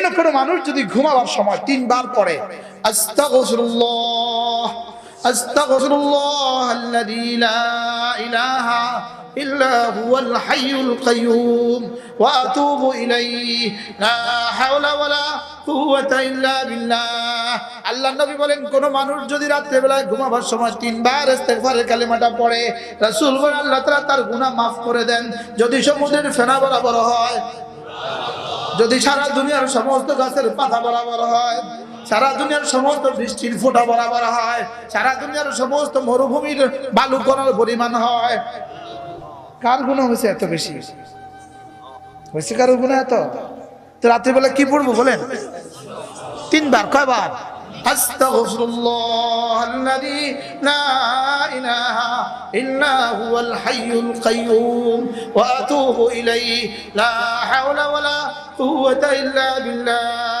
জন্য কোনো মানুষ যদি ঘুমাবার সময় তিনবার পড়ে আস্তাগফিরুল্লাহ আস্তাগফিরুল্লাহ আল্লাযী লা ইলাহা إلا هو الحي القيوم وأتوب إليه لا حول ولا قوة إلا بالله আল্লাহ নবী বলেন কোন মানুষ যদি রাত্রে বেলায় ঘুমাবার সময় তিনবার ইস্তেগফারের কালিমাটা পড়ে রাসূল বলেন আল্লাহ তাআলা তার গুনাহ মাফ করে দেন যদি সমুদ্রের ফেনা বরাবর হয় যদি সারা দুনিয়ার সমস্ত গাছের পাতা বরাবর হয় সারা দুনিয়ার সমস্ত বৃষ্টির ফোঁটা বরাবর হয় সারা দুনিয়ার সমস্ত মরুভূমির বালু কণার পরিমাণ হয় কার গুণ হয়েছে এত বেশি হয়েছে কারোর গুণ এত তো রাত্রিবেলা কি পড়বো বলেন তিনবার কয়বার أستغفر الله الذي لا إله إلا هو الحي القيوم وأتوب إليه. لا حول ولا قوة إلا بالله.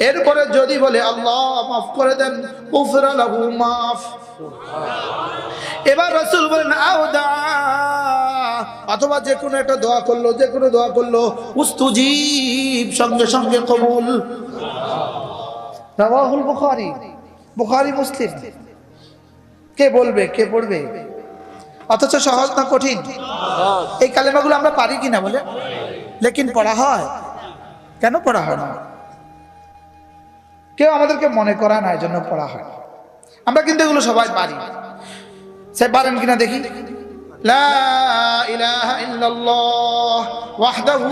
এরপরে যদি বলে, আল্লাহ, মাফ করে দেন মাফ। এবার রসুল বলেন অথবা যে কোনো একটা দোয়া করল, যে কোনো দোয়া করল, উস্তুজীব, সঙ্গে সঙ্গে কবুল। রাহুল বুখারি। বুখারি মুসলিম। কে বলবে, কে পড়বে? অথচ সহজ না কঠিন? এই কালেমাগুলো আমরা পারি কিনা বলে? লেকিন পড়া হয়। কেন পড়া হয় না? কেউ আমাদেরকে মনে করা না এই জন্য পড়া হয় আমরা কিন্তু এগুলো সবাই পারি। সে পারেন কিনা দেখি। لا إله إلا الله وحده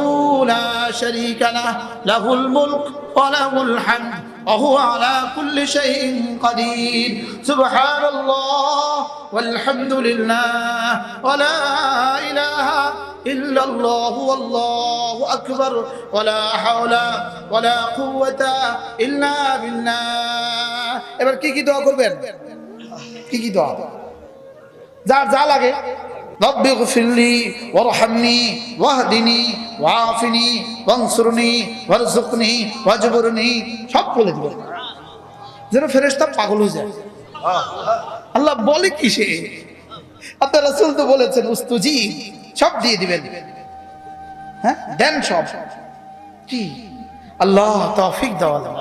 لا شريك له له الملك وله الحمد وهو على كل شيء قدير سبحان الله والحمد لله ولا إله إلا الله والله أكبر ولا حول ولا قوة إلا بالله এবার কি কি দোয়া করবেন কি কি দোয়া যার যা লাগে رب اغفر لي وارحمني واهدني وعافني وانصرني وارزقني واجبرني সব বলে দিবেন যেন ফেরেশতা পাগল হয়ে যায় আল্লাহ বলে কি সে আপনার রাসূল তো বলেছেন উস্তুজি সব দিয়ে দিবেন হ্যাঁ দেন সব কি আল্লাহ তৌফিক দাও আল্লাহ